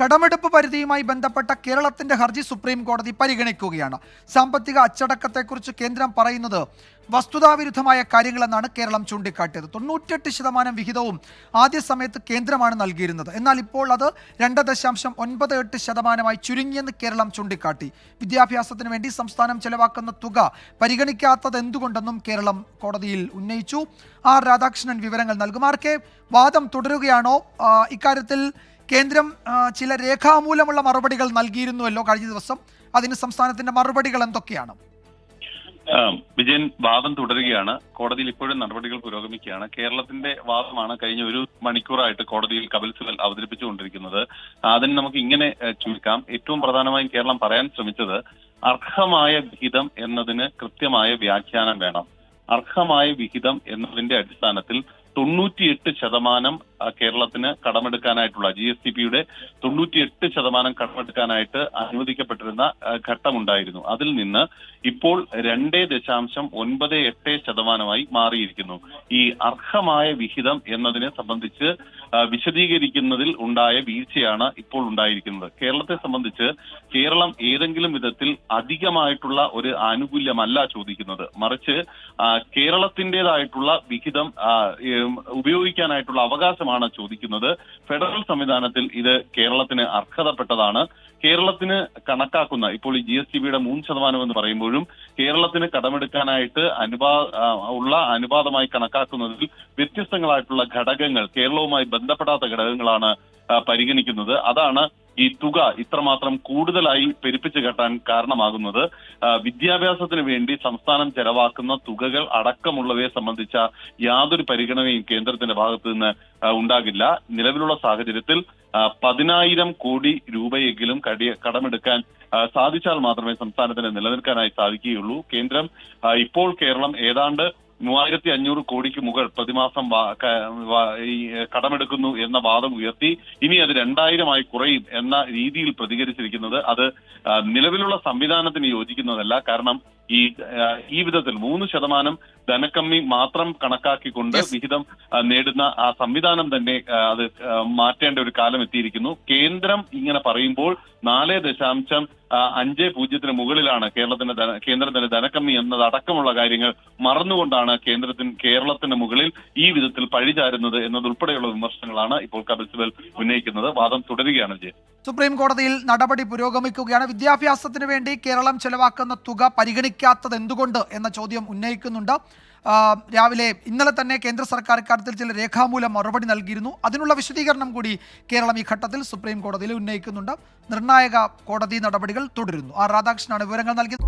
കടമെടുപ്പ് പരിധിയുമായി ബന്ധപ്പെട്ട കേരളത്തിന്റെ ഹർജി സുപ്രീം കോടതി പരിഗണിക്കുകയാണ്. സാമ്പത്തിക അച്ചടക്കത്തെക്കുറിച്ച് കേന്ദ്രം പറയുന്നത് വസ്തുതാവിരുദ്ധമായ കാര്യങ്ങളെന്നാണ് കേരളം ചൂണ്ടിക്കാട്ടിയത്. തൊണ്ണൂറ്റെട്ട് ശതമാനം വിഹിതവും ആദ്യ സമയത്ത് കേന്ദ്രമാണ് നൽകിയിരുന്നത്. എന്നാൽ ഇപ്പോൾ അത് രണ്ട് ദശാംശം ഒൻപത് എട്ട് ശതമാനമായി ചുരുങ്ങിയെന്ന് കേരളം ചൂണ്ടിക്കാട്ടി. വിദ്യാഭ്യാസത്തിന് വേണ്ടി സംസ്ഥാനം ചെലവാക്കുന്ന തുക പരിഗണിക്കാത്തത് എന്തുകൊണ്ടെന്നും കേരളം കോടതിയിൽ ഉന്നയിച്ചു. ആർ രാധാകൃഷ്ണൻ വിവരങ്ങൾ നൽകും. ആർ വാദം തുടരുകയാണോ? ഇക്കാര്യത്തിൽ കേന്ദ്രം ചില രേഖാമൂലമുള്ള മറുപടികൾ നൽകിയിരുന്നുവല്ലോ കഴിഞ്ഞ ദിവസം. അതിന് സംസ്ഥാനത്തിന്റെ മറുപടികൾ എന്തൊക്കെയാണ്? വിജയൻ വാദം തുടരുകയാണ്. കോടതിയിൽ ഇപ്പോഴും നടപടികൾ പുരോഗമിക്കുകയാണ്. കേരളത്തിന്റെ വാദമാണ് കഴിഞ്ഞ ഒരു മണിക്കൂറായിട്ട് കോടതിയിൽ കപിൽ സിബൽ അവതരിപ്പിച്ചുകൊണ്ടിരിക്കുന്നത്. അതിന് നമുക്ക് ഇങ്ങനെ ചുരുക്കാം. ഏറ്റവും പ്രധാനമായും കേരളം പറയാൻ ശ്രമിച്ചത് അർഹമായ വിഹിതം എന്നതിന് കൃത്യമായ വ്യാഖ്യാനം വേണം. അർഹമായ വിഹിതം എന്നതിന്റെ അടിസ്ഥാനത്തിൽ തൊണ്ണൂറ്റിയെട്ട് ശതമാനം കേരളത്തിന് കടമെടുക്കാനായിട്ടുള്ള ജി എസ് ടി പിയുടെ തൊണ്ണൂറ്റിയെട്ട് ശതമാനം കടമെടുക്കാനായിട്ട് അനുവദിക്കപ്പെട്ടിരുന്ന ഘട്ടമുണ്ടായിരുന്നു. അതിൽ നിന്ന് ഇപ്പോൾ രണ്ടേ ദശാംശം ഒൻപത് എട്ട് ശതമാനമായി മാറിയിരിക്കുന്നു. ഈ അർഹമായ വിഹിതം എന്നതിനെ സംബന്ധിച്ച് വിശദീകരിക്കുന്നതിൽ ഉണ്ടായ വീഴ്ചയാണ് ഇപ്പോൾ ഉണ്ടായിരിക്കുന്നത്. കേരളത്തെ സംബന്ധിച്ച് കേരളം ഏതെങ്കിലും വിധത്തിൽ അധികമായിട്ടുള്ള ഒരു ആനുകൂല്യമല്ല ചോദിക്കുന്നത്. മറിച്ച് കേരളത്തിന്റെതായിട്ടുള്ള വിഹിതം ഉപയോഗിക്കാനായിട്ടുള്ള ഏം, അവകാശമാണ് ചോദിക്കുന്നത്. ഫെഡറൽ സംവിധാനത്തിൽ ഇത് കേരളത്തിന് അർഹതപ്പെട്ടതാണ്. കേരളത്തിന് കണക്കാക്കുന്ന ഇപ്പോൾ ഈ ജി എസ് ടി ബിയുടെ മൂന്ന് ശതമാനം എന്ന് പറയുമ്പോഴും കേരളത്തിന് കടമെടുക്കാനായിട്ട് അനുപാ ഉള്ള അനുപാതമായി കണക്കാക്കുന്നതിൽ വ്യത്യസ്തങ്ങളായിട്ടുള്ള ഘടകങ്ങൾ കേരളവുമായി ബന്ധപ്പെടാത്ത ഘടകങ്ങളാണ് പരിഗണിക്കുന്നത്. അതാണ് ഈ തുക ഇത്രമാത്രം കൂടുതലായി പെരുപ്പിച്ചു കെട്ടാൻ കാരണമാകുന്നത് വിദ്യാഭ്യാസത്തിന് വേണ്ടി സംസ്ഥാനം ചെലവാക്കുന്ന തുകകൾ അടക്കമുള്ളവയെ സംബന്ധിച്ച യാതൊരു പരിഗണനയും കേന്ദ്രത്തിന്റെ ഭാഗത്ത് നിന്ന് ഉണ്ടാകില്ല. നിലവിലുള്ള സാഹചര്യത്തിൽ പതിനായിരം കോടി രൂപയെങ്കിലും കടി കടമെടുക്കാൻ സാധിച്ചാൽ മാത്രമേ സംസ്ഥാനത്തിന് നിലനിൽക്കാനായി സാധിക്കുകയുള്ളൂ. കേന്ദ്രം ഇപ്പോൾ കേരളം ഏതാണ്ട് മൂവായിരത്തി അഞ്ഞൂറ് കോടിക്ക് മുകൾ പ്രതിമാസം ഈ കടമെടുക്കുന്നു എന്ന വാദം ഉയർത്തി ഇനി അത് രണ്ടായിരമായി കുറയും എന്ന രീതിയിൽ പ്രതികരിച്ചിരിക്കുന്നത് അത് നിലവിലുള്ള സംവിധാനത്തിന് യോജിക്കുന്നതല്ല. കാരണം ഈ ഈ വിധത്തിൽ മൂന്ന് ശതമാനം ധനക്കമ്മി മാത്രം കണക്കാക്കിക്കൊണ്ട്. വിഹിതം നേടുന്ന ആ സംവിധാനം തന്നെ അത് മാറ്റേണ്ട ഒരു കാലം എത്തിയിരിക്കുന്നു. കേന്ദ്രം ഇങ്ങനെ പറയുമ്പോൾ നാല് ദശാംശം അഞ്ച് പൂജ്യത്തിന് മുകളിലാണ് കേരളത്തിന്റെ ധന- കേന്ദ്രത്തിന്റെ ധനക്കമ്മി എന്നത് അടക്കമുള്ള കാര്യങ്ങൾ മറന്നുകൊണ്ടാണ് കേന്ദ്രത്തിന് കേരളത്തിന് മുകളിൽ ഈ വിധത്തിൽ പഴിചാരുന്നത് എന്നതുൾപ്പെടെയുള്ള വിമർശനങ്ങളാണ് ഇപ്പോൾ കപിൽ സിബൽ ഉന്നയിക്കുന്നത്. വാദം തുടരുകയാണ് വിജയൻ സുപ്രീം കോടതിയിൽ നടപടി പുരോഗമിക്കുകയാണ്. വിദ്യാഭ്യാസത്തിന് വേണ്ടി കേരളം ചെലവാക്കുന്ന തുക പരിഗണിക്കാത്തത് എന്തുകൊണ്ട് എന്ന ചോദ്യം ഉന്നയിക്കുന്നുണ്ട്. രാവിലെ ഇന്നലെ തന്നെ കേന്ദ്ര സർക്കാർ ഇക്കാര്യത്തിൽ ചില രേഖാമൂലം മറുപടി നൽകിയിരുന്നു. അതിനുള്ള വിശദീകരണം കൂടി കേരളം ഈ ഘട്ടത്തിൽ സുപ്രീം കോടതിയിൽ ഉന്നയിക്കുന്നുണ്ട്. നിർണായക കോടതി നടപടികൾ തുടരുന്നു. ആർ രാധാകൃഷ്ണനാണ് വിവരങ്ങൾ നൽകിയത്.